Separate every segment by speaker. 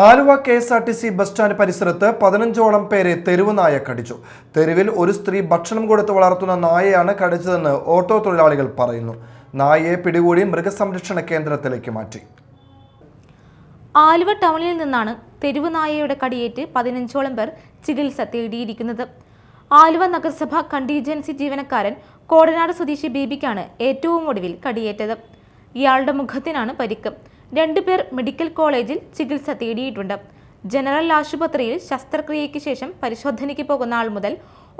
Speaker 1: Aluva K S R T C bus stand പരിസരത്ത് പതിനഞ്ചോളം പേരെ തെരുവ് നായ കടിച്ചു. തെരുവിൽ ഒരു സ്ത്രീ ഭക്ഷണം കൊടുത്ത് വളർത്തുന്ന നായയാണ് കടിച്ചതെന്ന് ഓട്ടോ തൊഴിലാളികൾ പറയുന്നു. നായയെ പിടികൂടി മൃഗസംരക്ഷണ കേന്ദ്രത്തിലേക്ക് മാറ്റി.
Speaker 2: ആലുവ ടൗണിൽ നിന്നാണ് തെരുവ് നായയുടെ കടിയേറ്റ് പതിനഞ്ചോളം പേർ ചികിത്സ തേടിയിരിക്കുന്നത്. ആലുവ നഗരസഭ കണ്ടീജൻസി ജീവനക്കാരൻ കോടനാട് സ്വദേശി ബേബിക്കാണ് ഏറ്റവും ഒടുവിൽ കടിയേറ്റത്. ഇയാളുടെ മുഖത്തിനാണ് പരിക്ക്. രണ്ടുപേർ മെഡിക്കൽ കോളേജിൽ ചികിത്സ തേടിയിട്ടുണ്ട്. ജനറൽ ആശുപത്രിയിൽ ശസ്ത്രക്രിയയ്ക്ക് ശേഷം പരിശോധനയ്ക്ക് പോകുന്ന ആൾ മുതൽ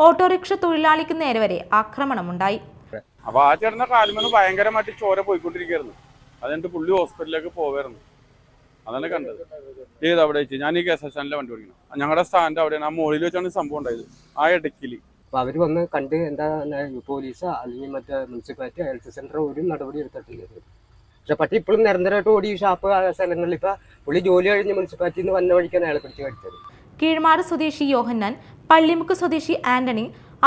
Speaker 2: ഓട്ടോറിക്ഷ തൊഴിലാളിക്ക് നേരെ വരെ ആക്രമണമുണ്ടായി.
Speaker 3: അപ്പൊ ആ ചേട്ടന്റെ കാലുമെന്ന് ഭയങ്കരമായിട്ട് ചോര പോയിക്കൊണ്ടിരിക്കുകയായിരുന്നു. അതുകൊണ്ട് പുള്ളി ഹോസ്പിറ്റലിലേക്ക് പോവായിരുന്നു. അതന്നെ കണ്ടത്. ഏത് അവിടെ വെച്ച് ഞാൻ ഈ കെ എസ് എസ് സ്റ്റാൻഡിലെ വണ്ടി ഓടിക്കണം ഞങ്ങളുടെ സ്റ്റാൻഡ് അവിടെയാണ്. ആ മുകളിൽ വെച്ചാണ് സംഭവം ഉണ്ടായത്. ആ ഇടയ്ക്കിൽ
Speaker 4: അപ്പൊ അവർ വന്ന് കണ്ട് എന്താ പോലീസ് അല്ലെങ്കിൽ മറ്റേ മുനിസിപ്പാലിറ്റി ഹെൽത്ത് സെന്റർ ഒരു നടപടി എടുത്തിട്ടില്ല. പക്ഷെ പട്ടി ഇപ്പോഴും നിരന്തരമായിട്ട് ഓടി ഷാപ്പ് സ്ഥലങ്ങളിൽ ഇപ്പൊ പുള്ളി ജോലി കഴിഞ്ഞ് മുനിസിപ്പാലിറ്റിന്ന് വന്ന വഴിക്കാണ് അയാളെ പിടിച്ച് കടിച്ചത്.
Speaker 2: കീഴ്മാട് സ്വദേശി യോഹന്നാൻ പള്ളിമുക്ക് സ്വദേശി ആന്റണി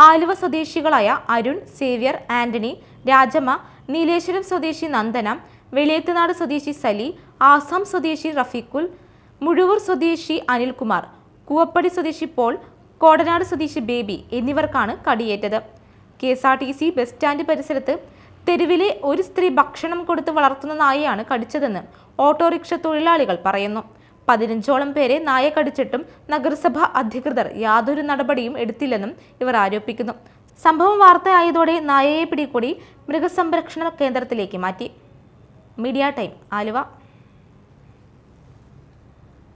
Speaker 2: ആലുവ സ്വദേശികളായ അരുൺ സേവ്യർ ആന്റണി രാജമ്മ നീലേശ്വരം സ്വദേശി നന്ദന വെളിയത്തുനാട് സ്വദേശി സലി ആസാം സ്വദേശി റഫീഖുൽ മുഴുവൂർ സ്വദേശി അനിൽകുമാർ കൂവപ്പടി സ്വദേശി പോൾ കോടനാട് സ്വദേശി ബേബി എന്നിവർക്കാണ് കടിയേറ്റത്. K S R T C bus stand പരിസരത്ത് തെരുവിലെ ഒരു സ്ത്രീ ഭക്ഷണം കൊടുത്ത് വളർത്തുന്ന നായയാണ് കടിച്ചതെന്ന് ഓട്ടോറിക്ഷ തൊഴിലാളികൾ പറയുന്നു. പതിനഞ്ചോളം പേരെ നായ കടിച്ചിട്ടും നഗരസഭ അധികൃതർ യാതൊരു നടപടിയും എടുത്തില്ലെന്നും ഇവർ ആരോപിക്കുന്നു. സംഭവം വാർത്തയായതോടെ നായയെ പിടികൂടി മൃഗസംരക്ഷണ കേന്ദ്രത്തിലേക്ക് മാറ്റി. Media time Aluva.